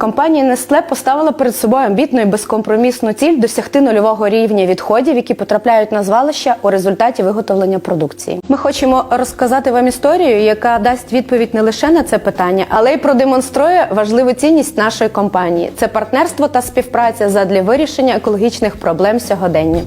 Компанія Nestle поставила перед собою амбітну і безкомпромісну ціль досягти нульового рівня відходів, які потрапляють на звалища у результаті виготовлення продукції. Ми хочемо розказати вам історію, яка дасть відповідь не лише на це питання, але й продемонструє важливу цінність нашої компанії. Це партнерство та співпраця задля вирішення екологічних проблем сьогодення.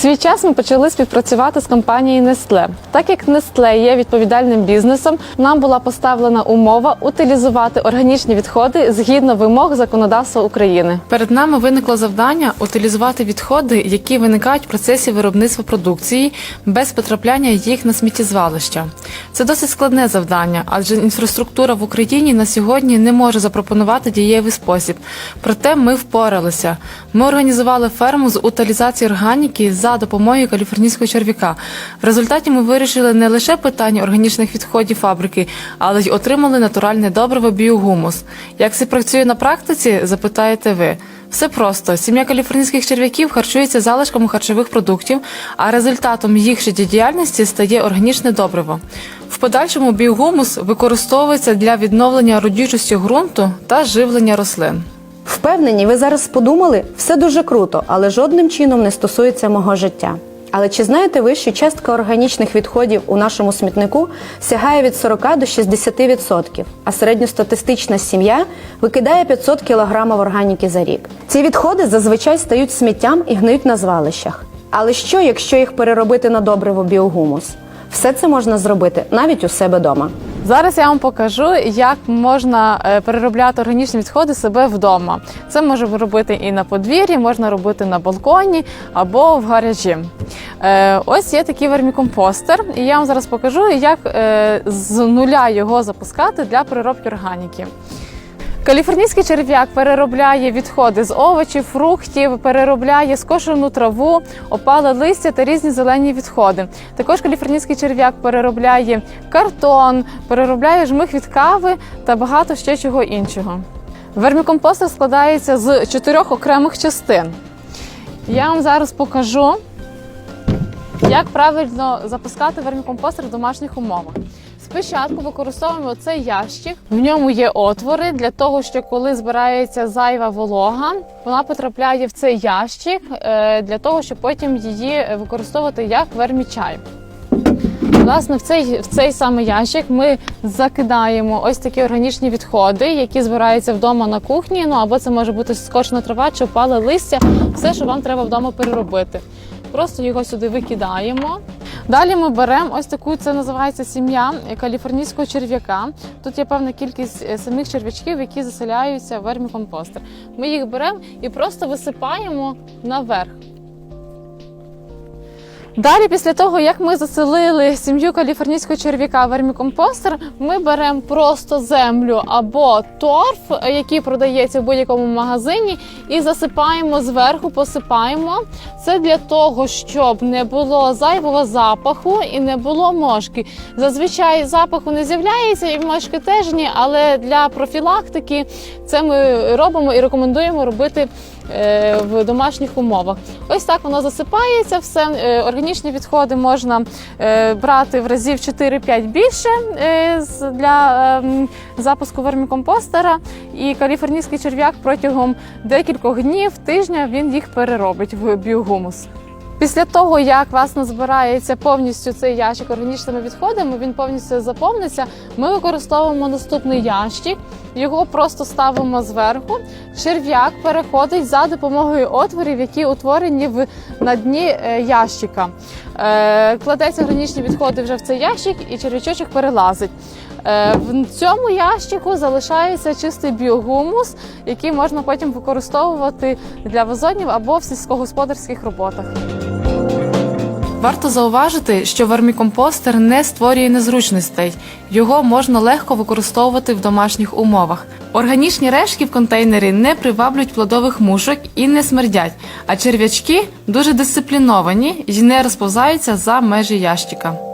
Свій час ми почали співпрацювати з компанією Nestle. Так як Nestle є відповідальним бізнесом, нам була поставлена умова утилізувати органічні відходи згідно вимог законодавства України. Перед нами виникло завдання утилізувати відходи, які виникають в процесі виробництва продукції без потрапляння їх на сміттєзвалища. Це досить складне завдання, адже інфраструктура в Україні на сьогодні не може запропонувати дієвий спосіб. Проте ми впоралися. Ми організували ферму з утилізації органіки за допомогою каліфорнійського черв'яка. В результаті ми вирішили не лише питання органічних відходів фабрики, але й отримали натуральне добриво біогумус. Як це працює на практиці, запитаєте ви. Все просто. Сім'я каліфорнійських черв'яків харчується залишками харчових продуктів, а результатом їх життєдіяльності стає органічне добриво. В подальшому біогумус використовується для відновлення родючості ґрунту та живлення рослин. Впевнені, ви зараз подумали, все дуже круто, але жодним чином не стосується мого життя. Але чи знаєте ви, що частка органічних відходів у нашому смітнику сягає від 40 до 60%, а середньостатистична сім'я викидає 500 кг органіки за рік? Ці відходи зазвичай стають сміттям і гниють на звалищах. Але що, якщо їх переробити на добриво біогумус? Все це можна зробити навіть у себе вдома. Зараз я вам покажу, як можна е, переробляти органічні відходи себе вдома. Це може робити і на подвір'ї, можна робити на балконі або в гаражі. Е, Ось є такий вермікомпостер, і я вам зараз покажу, як е, з нуля його запускати для переробки органіки. Каліфорнійський черв'як переробляє відходи з овочів, фруктів, переробляє скошену траву, опале листя та різні зелені відходи. Також каліфорнійський черв'як переробляє картон, переробляє жмих від кави та багато ще чого іншого. Вермікомпостер складається з чотирьох окремих частин. Я вам зараз покажу, як правильно запускати вермікомпостер в домашніх умовах. Спочатку використовуємо цей ящик. В ньому є отвори для того, що коли збирається зайва волога, вона потрапляє в цей ящик е, для того, щоб потім її використовувати як вермічай. Власне, в цей, в цей самий ящик ми закидаємо ось такі органічні відходи, які збираються вдома на кухні. Ну або це може бути скошена трава чи опале листя, все, що вам треба вдома переробити. Просто його сюди викидаємо. Далі ми беремо ось таку, це називається сім'я каліфорнійського черв'яка. Тут є певна кількість е, самих черв'ячків, які заселяються в вермікомпостер. Ми їх беремо і просто висипаємо наверх. Далі, після того, як ми заселили сім'ю каліфорнійського черв'яка в вермікомпостер, ми беремо просто землю або торф, який продається в будь-якому магазині, і засипаємо зверху, посипаємо. Це для того, щоб не було зайвого запаху і не було мошки. Зазвичай запаху не з'являється, і мошки теж ні, але для профілактики це ми робимо і рекомендуємо робити е, в домашніх умовах. Ось так воно засипається. Все Е, органічні відходи можна е, брати в разів 4-5 більше е, для ем, запуску вермікомпостера. І каліфорнійський черв'як протягом декількох днів, тижня він їх переробить в біогумус. Після того, як власне збирається повністю цей ящик органічними відходами, він повністю заповниться. Ми використовуємо наступний ящик, його просто ставимо зверху. Черв'як переходить за допомогою отворів, які утворені в на дні е, ящика. Е, Кладеться органічні відходи вже в цей ящик, і черв'ячочок перелазить. Е, В цьому ящику залишається чистий біогумус, який можна потім використовувати для вазонів або в сільськогосподарських роботах. Варто зауважити, що вермікомпостер не створює незручностей. Його можна легко використовувати в домашніх умовах. Органічні решки в контейнері не приваблюють плодових мушок і не смердять, а черв'ячки дуже дисципліновані і не розповзаються за межі ящика.